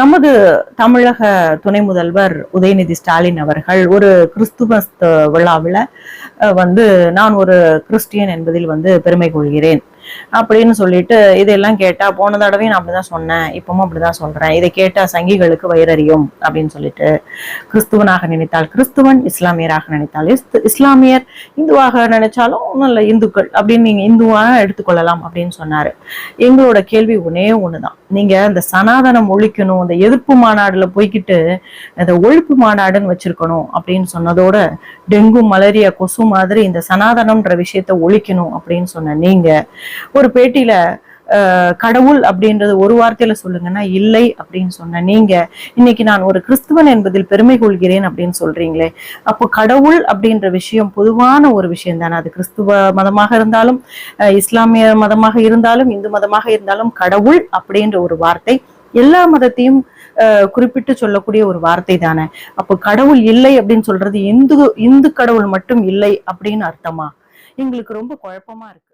நமது தமிழக துணை முதல்வர் உதயநிதி ஸ்டாலின் அவர்கள் ஒரு கிறிஸ்துமஸ் விழாவில் வந்து நான் ஒரு கிறிஸ்டியன் என்பதில் வந்து பெருமை கொள்கிறேன். அப்படின்னு சொல்லிட்டு இதெல்லாம் கேட்டா போன தடவையும் நான் அப்படிதான் சொன்னேன். இப்பவும் அப்படிதான் சொல்றேன். இதை கேட்டா சங்கிகளுக்கு வயிறறியும். அப்படின்னு சொல்லிட்டு கிறிஸ்துவனாக நினைத்தால் கிறிஸ்துவன் இஸ்லாமியராக நினைத்தால் இஸ்- இஸ்லாமியர் இந்துவாக நினைச்சாலும் ஒன்றும் இல்லை இந்துக்கள் அப்படின்னு நீங்க இந்துவாக எடுத்துக்கொள்ளலாம் அப்படின்னு சொன்னாரு. எங்களோட கேள்வி ஒன்னே ஒண்ணுதான். நீங்க இந்த சனாதனம் ஒழிக்கணும் இந்த எதிர்ப்பு மாநாடுல போய்க்கிட்டு இந்த ஒழிப்பு மாநாடுன்னு வச்சிருக்கணும் அப்படின்னு சொன்னதோட டெங்கு மலேரியா கொசு மாதிரி இந்த சனாதனம்ன்ற விஷயத்த ஒழிக்கணும் அப்படின்னு சொன்ன நீங்க. ஒரு பேட்டியில கடவுள் அப்படின்றது ஒரு வார்த்தையில சொல்லுங்கன்னா இல்லை அப்படின்னு சொன்ன நீங்க. இன்னைக்கு நான் ஒரு கிறிஸ்துவன் என்பதில் பெருமை கொள்கிறேன் அப்படின்னு சொல்றீங்களே. அப்போ கடவுள் அப்படின்ற விஷயம் பொதுவான ஒரு விஷயம் தானே. அது கிறிஸ்துவ மதமாக இருந்தாலும் இஸ்லாமிய மதமாக இருந்தாலும் இந்து மதமாக இருந்தாலும் கடவுள் அப்படின்ற ஒரு வார்த்தை எல்லா மதத்தையும் குறிப்பிட்டு சொல்லக்கூடிய ஒரு வார்த்தை தானே. அப்போ கடவுள் இல்லை அப்படின்னு சொல்றது இந்து இந்து கடவுள் மட்டும் இல்லை அப்படின்னு அர்த்தமா? எங்களுக்கு ரொம்ப குழப்பமா இருக்கு.